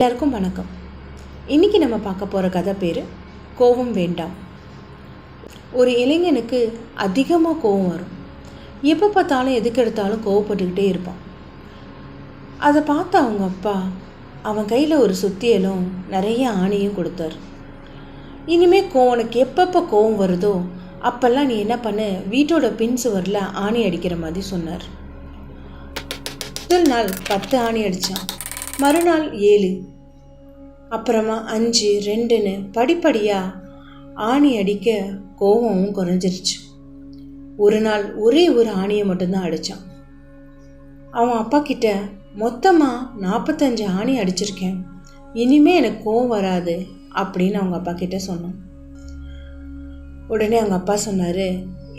எல்லாருக்கும் வணக்கம். இன்னைக்கு நம்ம பார்க்க போகிற கதை பேர் கோவம் வேண்டாம். ஒரு இளைஞனுக்கு அதிகமாக கோவம் வரும். எப்போ பார்த்தாலும் எதுக்கு எடுத்தாலும் கோவப்பட்டுக்கிட்டே இருப்பான். அதை பார்த்த அவங்க அப்பா அவன் கையில் ஒரு சுத்தியலும் நிறைய ஆணியும் கொடுத்தாரு. இனிமேல் கோ உனக்கு எப்பப்போ கோவம் வருதோ அப்போல்லாம் நீ என்ன பண்ணு வீட்டோட பின் சுவரில் ஆணி அடிக்கிற மாதிரி சொன்னார். முதல் நாள் பத்து ஆணி அடித்தான் மறுநாள் ஏழு. அப்புறமா அஞ்சு ரெண்டுன்னு படிப்படியாக ஆணி அடிக்க கோபமும் குறைஞ்சிருச்சு. ஒரு நாள் ஒரே ஒரு ஆணியை மட்டும்தான் அடித்தான் அவன் அப்பா கிட்ட மொத்தமாக நாற்பத்தஞ்சு ஆணி அடிச்சிருக்கேன். இனிமே எனக்கு கோவம் வராது அப்படின்னு அவங்க அப்பா கிட்ட சொன்னான். உடனே அவங்க அப்பா சொன்னார்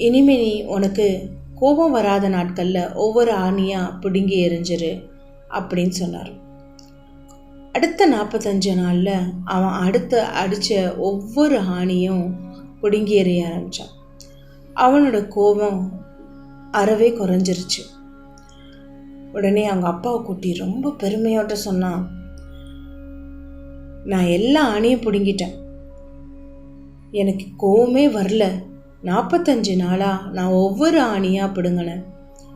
இனிமே நீ உனக்கு கோபம் வராத நாட்களில் ஒவ்வொரு ஆணியாக பிடுங்கி எரிஞ்சிரு அப்படின்னு சொன்னார். அடுத்த நாற்பத்தஞ்சு நாளில் அவன் அடுத்த அடித்த ஒவ்வொரு ஆணியும் பிடுங்கி எறிய ஆரம்பித்தான் அவனோட கோபம் அறவே குறைஞ்சிருச்சு. உடனே அவங்க அப்பாவை கூட்டி ரொம்ப பெருமையோட்ட சொன்னான் நான் எல்லா ஆணியும் பிடுங்கிட்டேன். எனக்கு கோவமே வரல. நாற்பத்தஞ்சு நாளாக நான் ஒவ்வொரு ஆணியாக பிடுங்கினேன்.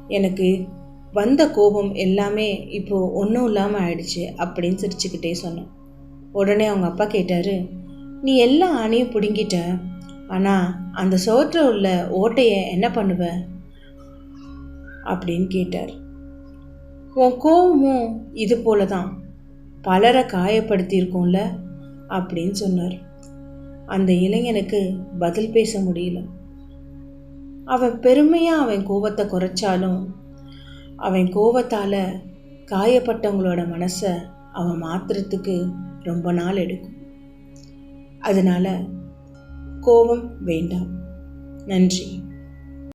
எனக்கு வந்த கோபம் எல்லாமே இப்போது ஒன்றும் இல்லாமல் ஆயிடுச்சு அப்படின்னு சிரிச்சுக்கிட்டே சொன்னேன் உடனே அவங்க அப்பா கேட்டார் நீ எல்லா ஆணையும் பிடுங்கிட்ட. ஆனால் அந்த சோற்றில் உள்ள ஓட்டையை என்ன பண்ணுவ? அப்படின்னு கேட்டார். உன் கோபமும் இது போல தான் பலரை காயப்படுத்தியிருக்கோம்ல அப்படின்னு சொன்னார். அந்த இளைஞனுக்கு பதில் பேச முடியல. அவன் பெருமையாக அவன் கோபத்தை குறைச்சாலும் அவன் கோவத்தால் காயப்பட்டவங்களோட மனசை அவன் மாத்துறதுக்கு ரொம்ப நாள் எடுக்கும். அதனால் கோபம் வேண்டாம். நன்றி.